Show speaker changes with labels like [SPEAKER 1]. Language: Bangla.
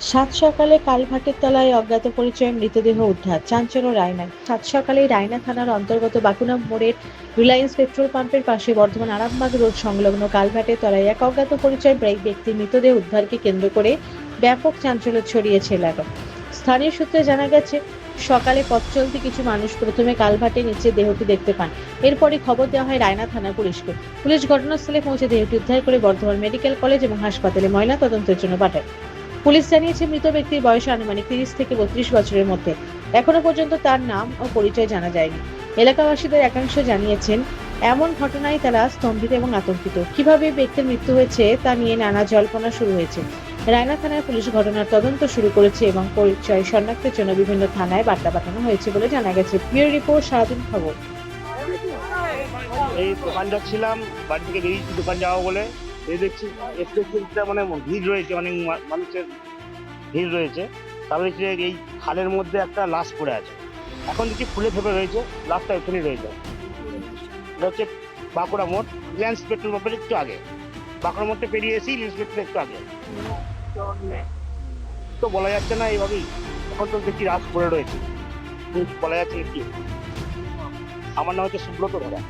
[SPEAKER 1] সাত সকালে কালভাটের তলায় অজ্ঞাত পরিচয়ে মৃতদেহ উদ্ধার। চাঞ্চল্য রায়নায় সাত সকালে রায়না থানার অন্তর্গত বাকুনা মোড়ের রিলায়েন্স পেট্রোল পাম্পের পাশে বর্ধমান আরামবাগ রোড সংলগ্ন কালভাটের তলায় এক অজ্ঞাত পরিচয় ব্রেক ব্যক্তির মৃতদেহ উদ্ধারকে কেন্দ্র করে ব্যাপক চাঞ্চল্য ছড়িয়েছে এলাকা স্থানীয় সূত্রে জানা গেছে, সকালে পথ চলতি কিছু মানুষ প্রথমে কালভাটে নিচে দেহটি দেখতে পান। এরপরই খবর দেওয়া হয় রায়না থানা পুলিশকে। পুলিশ ঘটনাস্থলে পৌঁছে দেহটি উদ্ধার করে বর্ধমান মেডিকেল কলেজ এবং হাসপাতালে ময়না তদন্তের জন্য পাঠায়। পুলিশ জানিয়েছে, মৃত ব্যক্তির বয়স আনুমানিক তিরিশ থেকে বত্রিশ বছরের মধ্যে। এখনও পর্যন্ত তার নাম ও পরিচয় জানা যায়নি। এলাকাবাসীদের একাংশ জানিয়েছেন, এমন ঘটনায় তারা স্তম্ভিত এবং আতঙ্কিত। কীভাবে ব্যক্তির মৃত্যু হয়েছে তা নিয়ে নানা জল্পনা শুরু হয়েছে। রায়না থানার পুলিশ ঘটনার তদন্ত শুরু করেছে এবং পরিচয় শনাক্তের জন্য বিভিন্ন থানায় বার্তা পাঠানো হয়েছে বলে জানা গেছে। ব্যুরো রিপোর্ট, সারাদিন খবর।
[SPEAKER 2] এই দোকান যাচ্ছিলাম বাড়ি থেকে বেরিয়েছি দোকান যাওয়া বলে। এই দেখছি এক্সপ্রেসটা মানে ভিড় রয়েছে অনেক মানুষের ভিড় রয়েছে। তারপরে দেখছি এই খালের মধ্যে একটা লাশ পড়ে আছে। এখন দেখছি ফুলে ফেপে রয়েছে, লাশটা ওখানে রয়েছে। এটা হচ্ছে বাঁকুড়া মোড়, রিলায়েন্স পেট্রোল পাম্পের একটু আগে। বাঁকুড়া মোড়টা পেরিয়ে এসেই রিলায়েন্স পেট্রোল একটু আগে। তো বলা যাচ্ছে না এইভাবেই, এখন তো দেখছি লাশ পড়ে রয়েছে। বলা যাচ্ছে কি? আমার নাম হচ্ছে সুব্রত ধরা